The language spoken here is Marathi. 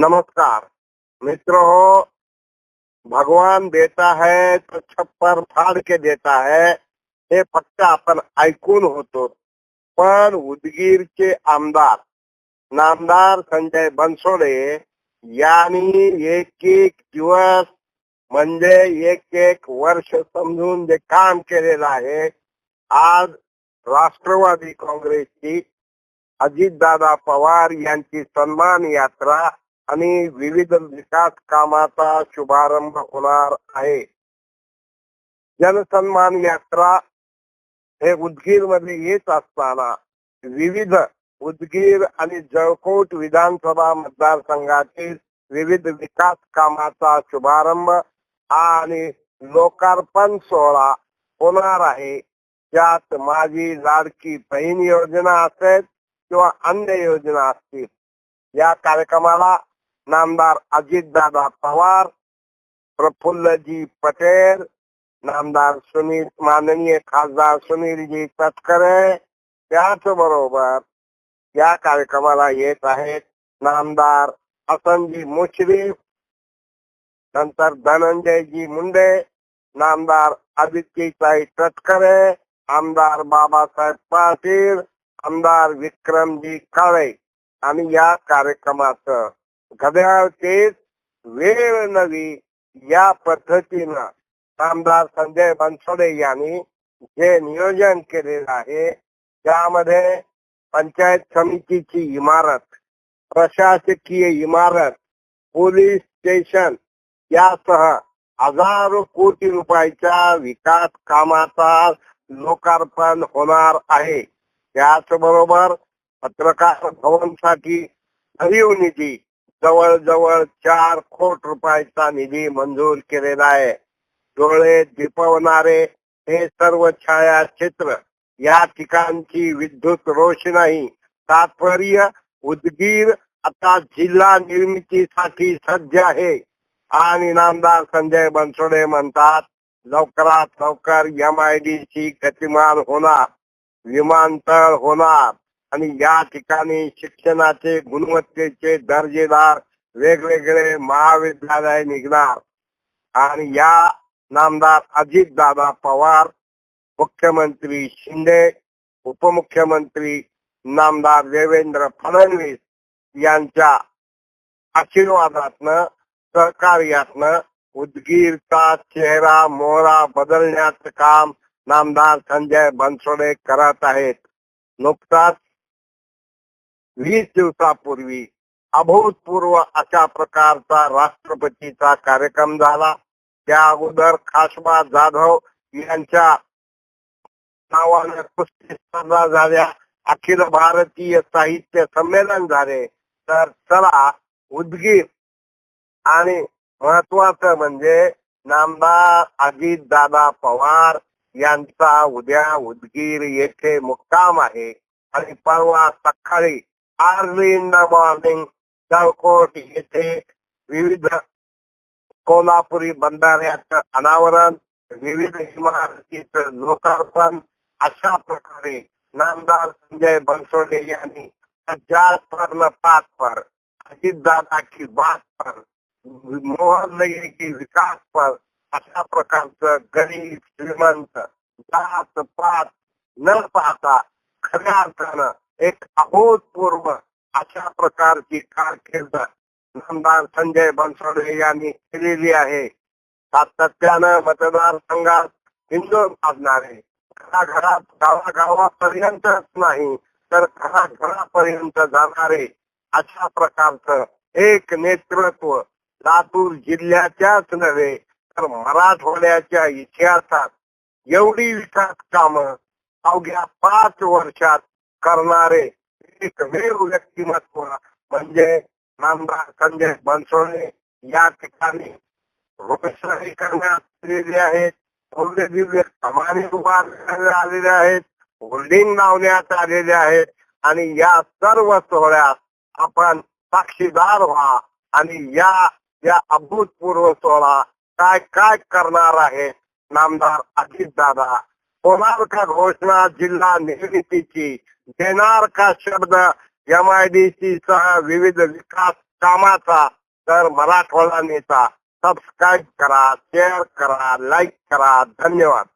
नमस्कार। मित्र हो भगवान देता है तो छप्पर फाड़ के देता है। हे फक्त आपण ऐकून होतो। पण उदगीरचे आमदार, नामदार संजय बनसोडे यांनी एक एक दिवस म्हणजे एक एक वर्ष समजून जे काम केलेलं आहे आज राष्ट्रवादी काँग्रेसची अजितदादा पवार यांची सन्मान यात्रा आणि विविध विकास कामाचा शुभारंभ होणार आहे. जनसन्मान यात्रा हे उदगीरमध्ये येत असताना विविध उदगीर आणि जळकोट विधानसभा मतदारसंघातील विविध विकास कामाचा शुभारंभ आणि लोकार्पण सोहळा होणार आहे. ज्यात माझी लाडकी बहीण योजना असेल किंवा अन्य योजना असतील या कार्यक्रमाला नामदार अजितदादा पवार प्रफुल्लजी पटेल नामदार सुनील माननीय खासदार सुनीलजी तटकरे त्याचबरोबर या कार्यक्रमाला येत आहेत नामदार हसनजी मुश्रीफ नंतर धनंजयजी मुंडे नामदार आदित्यताई तटकरे आमदार बाबासाहेब पाटील आमदार विक्रमजी काळे. आणि या कार्यक्रमाचं घड्याळ तेच वेळ नवी या पद्धतीनं आमदार संजय बनसोडे यांनी जे नियोजन केलेलं आहे त्यामध्ये पंचायत समितीची इमारत प्रशासकीय इमारत पोलीस स्टेशन यासह हजारो कोटी रुपयाच्या विकास कामाचा लोकार्पण होणार आहे. त्याचबरोबर पत्रकार भवनसाठी भरीव निधी जवळजवळ चार कोट रुपयाचा निधी मंजूर केलेला आहे. डोळे दिपवणारे हे सर्व छायाचित्र या ठिकाणची विद्युत रोषणाई तात्पर्य उदगीर आता जिल्हा निर्मितीसाठी सज्ज आहे. आणि नामदार संजय बनसोडे म्हणतात लवकरात लवकर एम आय डी ची गतिमान होणार विमानतळ होणार. आणि या ठिकाणी शिक्षणाचे गुणवत्तेचे दर्जेदार वेगवेगळे महाविद्यालय निघणार. आणि या नामदार अजितदादा पवार मुख्यमंत्री शिंदे उपमुख्यमंत्री नामदार देवेंद्र फडणवीस यांच्या आशीर्वादातनं सहकार्यातनं उदगीरचा चेहरा मोहरा बदलण्याचं काम नामदार संजय बनसोडे करत आहेत. नुकताच वीस दिवसापूर्वी अभूतपूर्व अशा प्रकारचा राष्ट्रपतीचा कार्यक्रम झाला. त्या अगोदर खासबा जाधव यांच्या नावाने कुस्ती स्पर्धा झाल्या. अखिल भारतीय साहित्य संमेलन झाले. तर चला उदगीर आणि महत्वाचं म्हणजे नामदार अजित दादा पवार यांचा उद्या उदगीर येथे मुक्काम आहे. आणि परवा सकाळी early in the morning Jalkot येथे विविध कोल्हापुरी बंधाऱ्याचं अनावरण विविध इमारतीचं लोकार्पण अशा प्रकारे नामदार संजय बनसोडे यांनी जात पर न पाच पर अजितदादा की बात पर मोहन लगे की विकास पर अशा प्रकारचं गरीब श्रीमंत जात पात न पाहता खऱ्या अर्थानं एक अभूतपूर्व अशा प्रकारची कारकीर्द आमदार संजय बनसोडे यांनी केलेली आहे. सातत्यानं मतदारसंघात हिंदू असणारे घराघरात गावागावापर्यंतच नाही तर घराघरापर्यंत जाणारे अशा प्रकारचं एक नेतृत्व लातूर जिल्ह्याच्याच नव्हे तर मराठवाड्याच्या इतिहासात एवढी विकास कामं अवघ्या पाच वर्षात करणारे एकमेव व्यक्तिमत्व म्हणजे नामदार संजय बनसोडे. या ठिकाणी रोषणाई करण्यात आलेली आहेत. भव्य दिव्य कमानी उभारण्यात आलेले आहेत. होल्डिंग लावण्यात आलेले आहेत. आणि या सर्व सोहळ्यात आपण साक्षीदार व्हा. आणि या या अभूतपूर्व सोहळा काय काय करणार आहे नामदार अजित दादा होणार का घोषणा जिल्हा निर्मितीची? देणार का शब्द एम आय डी सी सह विविध विकास कामाचा. तर मराठवाडा नेता सबस्क्राईब करा शेअर करा लाईक करा. धन्यवाद.